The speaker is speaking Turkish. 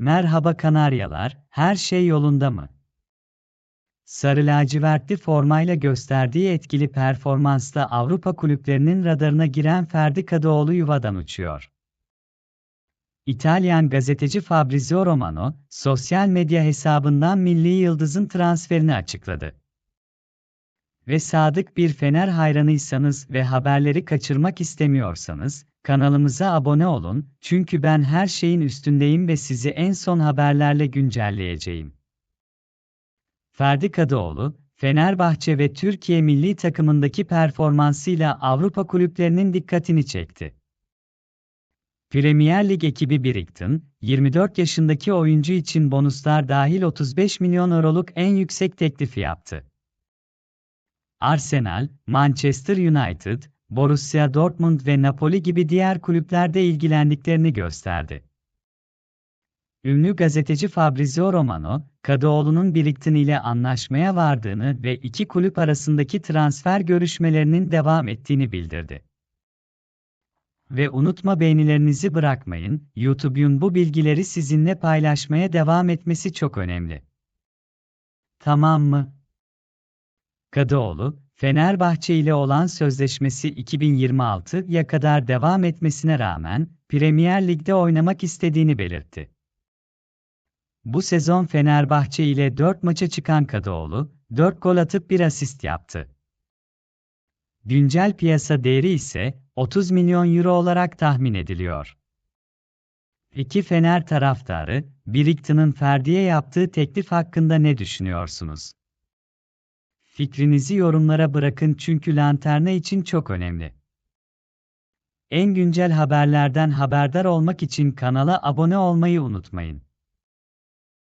Merhaba Kanaryalar, her şey yolunda mı? Sarı lacivertli formayla gösterdiği etkili performansla Avrupa kulüplerinin radarına giren Ferdi Kadıoğlu yuvadan uçuyor. İtalyan gazeteci Fabrizio Romano, sosyal medya hesabından milli yıldızın transferini açıkladı. Ve sadık bir Fener hayranıysanız ve haberleri kaçırmak istemiyorsanız, kanalımıza abone olun, çünkü ben her şeyin üstündeyim ve sizi en son haberlerle güncelleyeceğim. Ferdi Kadıoğlu, Fenerbahçe ve Türkiye milli takımındaki performansıyla Avrupa kulüplerinin dikkatini çekti. Premier Lig ekibi Brighton, 24 yaşındaki oyuncu için bonuslar dahil 35 milyon euroluk en yüksek teklifi yaptı. Arsenal, Manchester United, Borussia Dortmund ve Napoli gibi diğer kulüplerde ilgilendiklerini gösterdi. Ünlü gazeteci Fabrizio Romano, Kadıoğlu'nun Brighton ile anlaşmaya vardığını ve iki kulüp arasındaki transfer görüşmelerinin devam ettiğini bildirdi. Ve unutma beğenilerinizi bırakmayın, YouTube'un bu bilgileri sizinle paylaşmaya devam etmesi çok önemli. Tamam mı? Kadıoğlu, Fenerbahçe ile olan sözleşmesi 2026'ya kadar devam etmesine rağmen, Premier Lig'de oynamak istediğini belirtti. Bu sezon Fenerbahçe ile 4 maça çıkan Kadıoğlu, 4 gol atıp 1 asist yaptı. Güncel piyasa değeri ise 30 milyon euro olarak tahmin ediliyor. İki Fener taraftarı, Brighton'ın Ferdi'ye yaptığı teklif hakkında ne düşünüyorsunuz? Fikrinizi yorumlara bırakın çünkü lanterna için çok önemli. En güncel haberlerden haberdar olmak için kanala abone olmayı unutmayın.